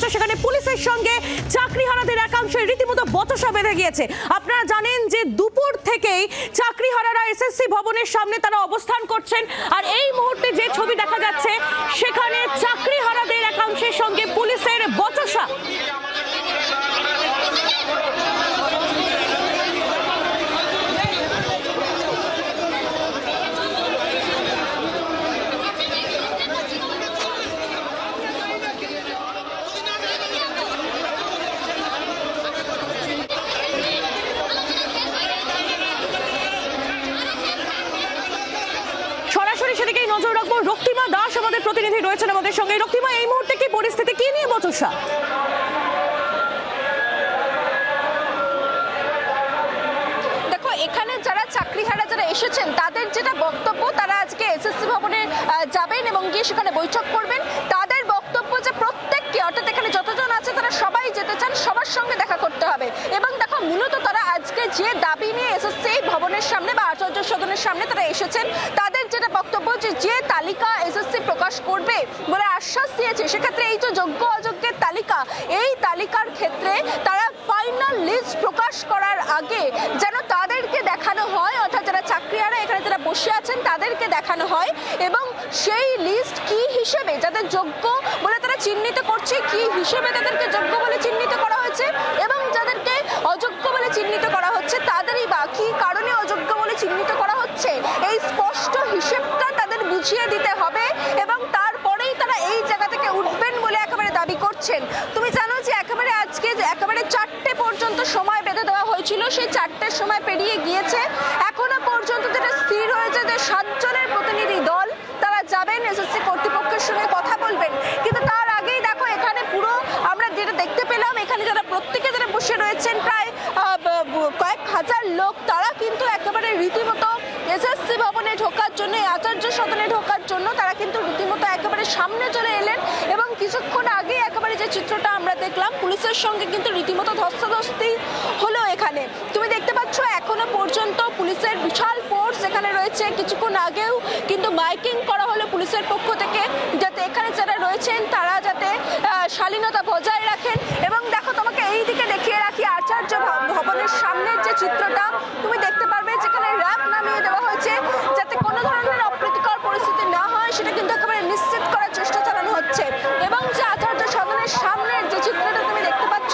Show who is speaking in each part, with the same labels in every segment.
Speaker 1: হচ্ছে সেখানে পুলিশের সঙ্গে চাকরিহারাদের একাংশের রীতিমতো বচসা বেঁধে গিয়েছে। আপনারা জানেন যে দুপুর থেকেই চাকরি চাকরিহারারা এসএসসি ভবনের সামনে তারা অবস্থান করছেন আর এই মুহূর্তে যে ছবি দেখা যাচ্ছে, সেখানে চাকরি হারাদের একাংশের সঙ্গে পুলিশের বচসা সরাসরি সেদিকেই নজর রাখব রক্তিমা দাস আমাদের প্রতিনিধি রয়েছেন আমাদের সঙ্গে। রক্তিমা, এই মুহূর্তে কি পরিস্থিতি? কি নিয়ে বচসা?
Speaker 2: এখানে যারা চাকরিহারা যারা এসেছেন, তাদের যেটা বক্তব্য, তারা আজকে এসএসসি ভবনে যাবেন এবং গিয়ে সেখানে বৈঠক করবেন। তাদের বক্তব্য যে প্রত্যেককে, অর্থাৎ এখানে যতজন আছে, তারা সবাই যেতে চান, সবার সঙ্গে দেখা করতে হবে। এবং দেখো, মূলত তারা আজকে যে দাবি নিয়ে এসএসসি ভবনের সামনে বা আচার্য সদনের সামনে তারা এসেছেন, তাদের যে তালিকা এসএসসি প্রকাশ করবে বলে আশ্বাস দিয়েছে, সেক্ষেত্রে এই যে যোগ্য অযোগ্যের তালিকা, এই তালিকার ক্ষেত্রে তারা ফাইনাল লিস্ট প্রকাশ করার আগে যেন তাদেরকে দেখানো হয়, অর্থাৎ যারা চাকরিয়ারা এখানে যারা বসে আছেন তাদেরকে দেখানো হয় এবং সেই লিস্ট কি হিসেবে যাদের যোগ্য বলে তারা চিহ্নিত করছে, কি হিসেবে তাদেরকে যোগ্য বলে চিহ্নিত করা হয়েছে এবং যাদেরকে অযোগ্য বলে চিহ্নিত করা হচ্ছে তাদেরই বা কি কারণে অযোগ্য বলে চিহ্নিত করা হচ্ছে এই স্পষ্ট হিসেবটা তাদের বুঝিয়ে দিতে হবে এবং তারপরেই তারা এই জায়গা থেকে উঠবেন বলে একেবারে দাবি করছেন তুমি জানো যে একেবারে আজকে যে একেবারে চারটে পর্যন্ত সময় বেঁধে দেওয়া হয়েছিল সেই চারটের সময় পেরিয়ে গিয়েছে। এখনও পর্যন্ত যেটা স্থির হয়েছে যে সাতজনের প্রতিনিধি দল তারা যাবেন এসএসসি কর্তৃপক্ষের সঙ্গে কথা বলবেন। কিন্তু তার আগেই দেখো, এখানে পুরো আমরা যেটা দেখতে পেলাম, এখানে যারা প্রত্যেকে যারা বসে রয়েছেন, প্রায় কয়েক হাজার লোক, তারা কিন্তু একেবারে রীতিমতো এসএসসি ভবনে ঢোকার জন্য, আচার্য সদনে ঢোকার জন্য তারা কিন্তু রীতিমতো একেবারে সামনে চলে এলেন এবং কিছুক্ষণ আগে একেবারে যে চিত্রটা আমরা দেখলাম, পুলিশের সঙ্গে কিন্তু রীতিমতো ধস্তাধস্তি হলো এখানে। তুমি দেখতে পাচ্ছ এখনও পর্যন্ত পুলিশের বিশাল ফোর্স এখানে রয়েছে। কিছুক্ষণ আগেও কিন্তু মাইকিং করা হলো পুলিশের পক্ষ থেকে, যাতে এখানে যারা রয়েছেন তারা যাতে শালীনতা বজায় রাখেন এবং দেখো তোমাকে এই দিকে দেখিয়ে রাখি আচার্য ভ- ভবনের সামনের যে চিত্রটা তুমি দেখতে পারবে যেখানে র্যাপ নামিয়ে দেওয়া হয়েছে যাতে কোনো ধরনের অপ্রীতিকর পরিস্থিতি না হয় সেটা কিন্তু একেবারে নিশ্চিত করার চেষ্টা চালানো হচ্ছে এবং যে আচার্য সদনের সামনের যে চিত্রটা তুমি দেখতে পাচ্ছ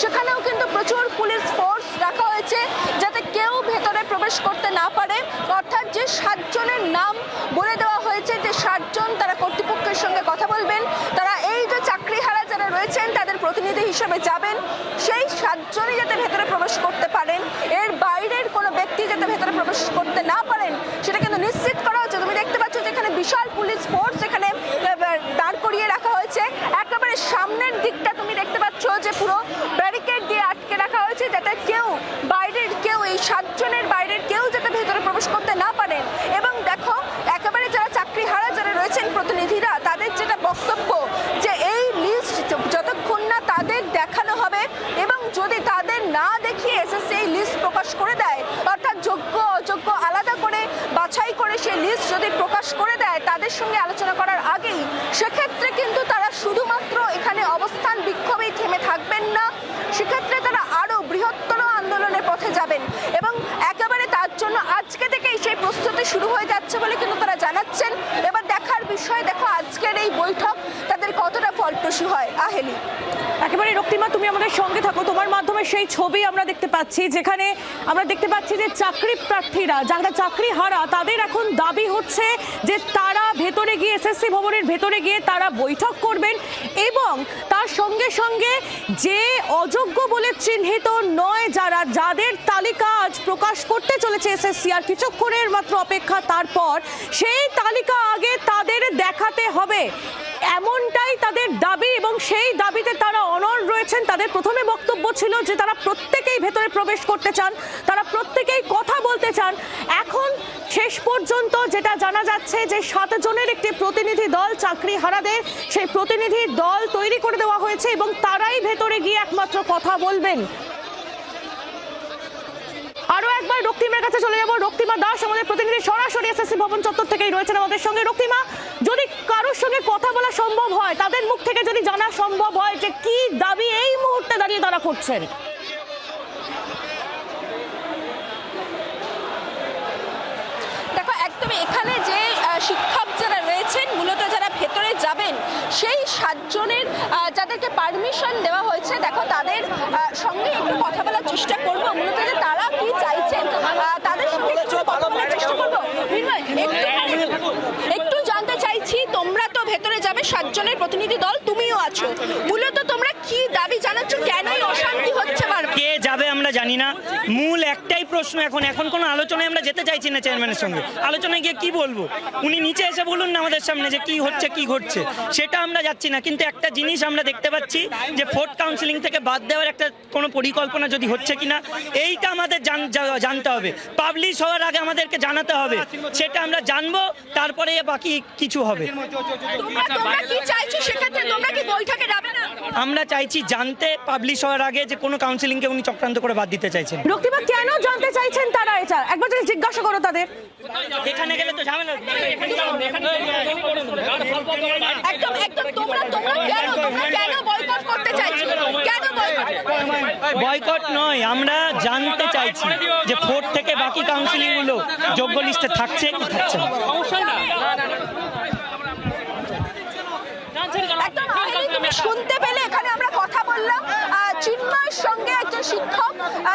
Speaker 2: সেখানেও কিন্তু প্রচুর পুলিশ ফোর্স রাখা হয়েছে যাতে কেউ ভেতরে প্রবেশ করতে না পারে অর্থাৎ যে সাতজনের নাম বলে দেওয়া হয়েছে যে সাতজন তারা কর্তৃপক্ষের সঙ্গে কথা বলবেন তারা এই যে চাকরিহারা যারা রয়েছেন তাদের প্রতিনিধি হিসেবে যাবেন, সেই সাতজনই যাতে ভেতরে প্রবেশ করতে পারেন, এর বাইরের কোনো ব্যক্তি যাতে ভেতরে প্রবেশ করতে না পারেন, সেটা কিন্তু নিশ্চিত করা হচ্ছে। তুমি দেখতে পাচ্ছ যে এখানে বিশাল পুলিশ ফোর্স এখানে আহ, দাঁড় করিয়ে রাখা হয়েছে একেবারে সামনের দিকটা তুমি দেখতে পাচ্ছ যে পুরো ব্যারিকেড দিয়ে আটকে রাখা হয়েছে যাতে কেউ বাইরের কেউ এই সাতজনের বাইরের কেউ যাতে ভেতরে প্রবেশ করতে না পারেন এবং দেখো একেবারে যারা চাকরি হারা যারা রয়েছেন প্রতিনিধিরা তাদের যেটা বক্তব্য যে এই লিস্ট যতক্ষণ না তাদের দেখানো হবে এবং যদি তাদের না দেখিয়ে এসএসসি এই লিস্ট প্রকাশ করে দেয় অর্থাৎ যোগ্য অযোগ্য আলাদা করে বাছাই করে সেই লিস্ট যদি প্রকাশ করে দেয় তাদের সঙ্গে আলোচনা করার আগেই সেক্ষেত্রে কিন্তু তারা শুধুমাত্র এখানে অবস্থান বিক্ষোভেই থেমে থাকবেন না। সেক্ষেত্রে তারা আরও বৃহত্তর আন্দোলনের পথে যাবেন এবং একেবারে তার জন্য আজকে থেকেই সেই প্রস্তুতি শুরু হয়ে যাচ্ছে বলে কিন্তু তারা জানাচ্ছেন। এবার দেখার বিষয়, দেখো আজকের এই বৈঠক তাদের কতটা ফলপ্রসূ হয়। আহেলি।
Speaker 1: একেবারে রক্তিমা, তুমি আমাদের সঙ্গে থাকো মাধ্যমে সেই ছবি আমরা দেখতে পাচ্ছি, যেখানে আমরা দেখতে পাচ্ছি যে চাকরি প্রার্থীরা, যারা চাকরি হারা, তাদের এখন দাবি হচ্ছে যে তারা ভেতরে গিয়ে এসএসসি ভবনের ভেতরে গিয়ে তারা বৈঠক করবেন এবং তার সঙ্গে সঙ্গে যে অযোগ্য বলে চিহ্নিত নয় যারা, যাদের তালিকা আজ প্রকাশ করতে চলেছে এসএসসি, আর কিছুক্ষণের মাত্র অপেক্ষা তারপর, সেই তালিকা আগে তাদের দেখাতে হবে। এমনটাই তাদের দাবি এবং সেই দাবিতে তারা অনর রয়েছেন। তাদের প্রথমে বক্তব্য ছিল যে তারা প্রত্যেকেই ভেতরে প্রবেশ করতে চান, তারা প্রত্যেকেই কথা বলতে চান। এখন শেষ পর্যন্ত যেটা জানা যাচ্ছে যে সাতজনের একটি প্রতিনিধি দল চাকরি হারাদের, সেই প্রতিনিধি দল তৈরি করে দেওয়া হয়েছে এবং তারাই ভেতরে গিয়ে একমাত্র কথা বলবেন। একবার রক্তিমার কাছে চলে যাব। রক্তিমা দাস আমাদের প্রতিনিধি, সরাসরি এসএসসি ভবন চত্বর থেকেই রয়েছেন আমাদের সঙ্গে। রক্তিমা, যদি কারোর সঙ্গে কথা বলা সম্ভব হয়, তাদের মুখ থেকে যদি জানা সম্ভব হয় যে কি দাবি এই মুহূর্তে দাঁড়িয়ে তারা করছেন?
Speaker 2: দেখো, একদম এখানে যে শিক্ষক যারা রয়েছেন, মূলত যারা ভেতরে যাবেন, সেই সাতজনের যাদেরকে পারমিশন দেওয়া হয়েছে, দেখো, তাদের সঙ্গে একটু কথা বলার চেষ্টা করব। মূলত যে তারা তাদের সঙ্গে চেষ্টা করব। একটু- জানতে চাইছি তোমরা তো ভেতরে যাবে সাতজনের প্রতিনিধি দল তুমিও আছো। মূলত তোমরা কি দাবি জানাচ্ছ কেনই অশান্তি হচ্ছে বারবার
Speaker 3: কে যাবে আমরা জানি না। মূল একটাই প্রশ্ন এখন এখন কোনো আলোচনায় আমরা যেতে চাইছি না চেয়ারম্যানের সঙ্গে। আলোচনায় গিয়ে কি বলব? উনি নিচে এসে বলুন না আমাদের সামনে যে কি হচ্ছে কি ঘটছে। সেটা আমরা যাচ্ছি না কিন্তু একটা জিনিস আমরা দেখতে পাচ্ছি যে ফোর্থ কাউন্সিলিং থেকে বাদ দেওয়ার একটা কোনো পরিকল্পনা যদি হচ্ছে কিনা এইটা আমাদের জান- জানতে হবে। পাবলিশ হওয়ার আগে আমাদেরকে জানাতে হবে। সেটা আমরা জানব তারপরে বাকি কিছু হবে। আমরা চাইছি জানতে পাবলিশ হওয়ার আগে যে কোনো কাউন্সিলিংকে উনি চক্রান্ত করে বাদ দিতে চাইছেন।
Speaker 1: রক্তিমা কেন জানতে চাইছেন তারা এটা? একবার যদি জিজ্ঞাসা করো তাদের।
Speaker 3: এখানে গেলে তো ঝামেলা
Speaker 2: একদম একদম তোমরা তোমরা কেন তোমরা কেন বয়কট করতে চাইছো? কেন বয়কট
Speaker 3: বয়কট নয় আমরা জানতে চাইছি যে ফোর্থ থেকে বাকি কাউন্সিলিংগুলো যোগ্য লিস্টে থাকছে কি থাকছে না।
Speaker 2: শুনতে পেলে এখানে আমরা কথা বললাম আহ, চিন্ময়ের সঙ্গে একজন শিক্ষক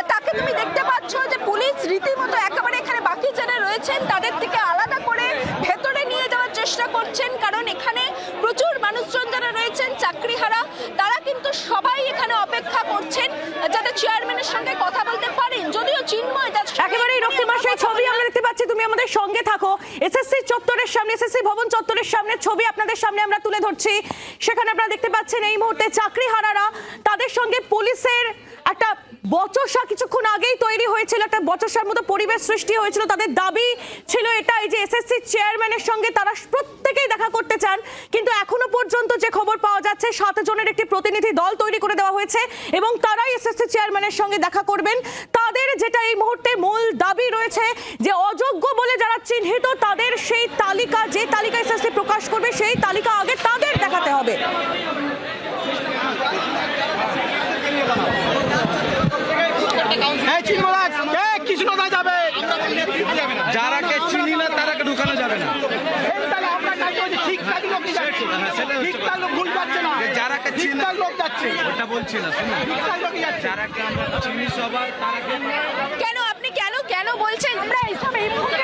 Speaker 2: তাকে তুমি দেখতে পাচ্ছ যে পুলিশ রীতিমতো একেবারে এখানে বাকি যারা রয়েছেন, তাদের থেকে আলাদা করে ভেতরে নিয়ে যাওয়ার চেষ্টা করছেন। কারণ এখানে প্রচুর মানুষজন যারা রয়েছেন, চাকরিহারা, তারা কিন্তু সবাই এখানে অপেক্ষা করছেন, যাতে চেয়ারম্যানের সঙ্গে কথা বলতে পারেন যদিও চিন্ময় যার সঙ্গে-
Speaker 1: একেবারেই রক্তিমা সেই ছবি আমরা দেখতে পাচ্ছি তুমি আমাদের সঙ্গে থাকো। এসএসসি চত্বরের সামনে এসএসসি ভবন চত্বরের সামনে ছবি আপনাদের সামনে আমরা তুলে ধরছি। সেখানে আপনারা দেখতে পাচ্ছেন এই মুহূর্তে চাকরি হারারা তাদের সঙ্গে পুলিশের একটা বচসা কিছুক্ষণ আগেই তৈরি হয়েছিল একটা বচসার মতো পরিবেশ সৃষ্টি হয়েছিল। তাদের দাবি ছিল এটাই যে এসএসসি চেয়ারম্যানের সঙ্গে তারা প্রত্যেকেই দেখা করতে চান। কিন্তু এখনও পর্যন্ত যে খবর পাওয়া যাচ্ছে, সাত জনের একটি প্রতিনিধি দল তৈরি করে দেওয়া হয়েছে এবং তারাই এসএসসি চেয়ারম্যানের সঙ্গে দেখা করবেন। তাদের যেটা এই মুহূর্তে মূল দাবি রয়েছে, যে অযোগ্য বলে যারা চিহ্নিত, তাদের সেই তালিকা, যে তালিকা এসএসসি প্রকাশ করবে, সেই তালিকা আগে তাদের দেখাতে হবে।
Speaker 4: যাবে।
Speaker 5: যারাকে চিনি না তারাকে ঢুকানো যাবে না।
Speaker 4: তাহলে আমরা কাজ করছি ঠিকঠাক লোক যাচ্ছে ঠিকঠাক লোক ভুল যাচ্ছে না।
Speaker 5: যারাকে চিনি
Speaker 4: লোক যাচ্ছে।
Speaker 5: ওটা বলছি না শুনুন।
Speaker 4: ঠিকঠাক লোক যাচ্ছে।
Speaker 5: যারাকে আমরা চিনি সবার তারাকে
Speaker 2: কেন আপনি কেন কেন বলছেন? আমরা এইসব এই মুহূর্তে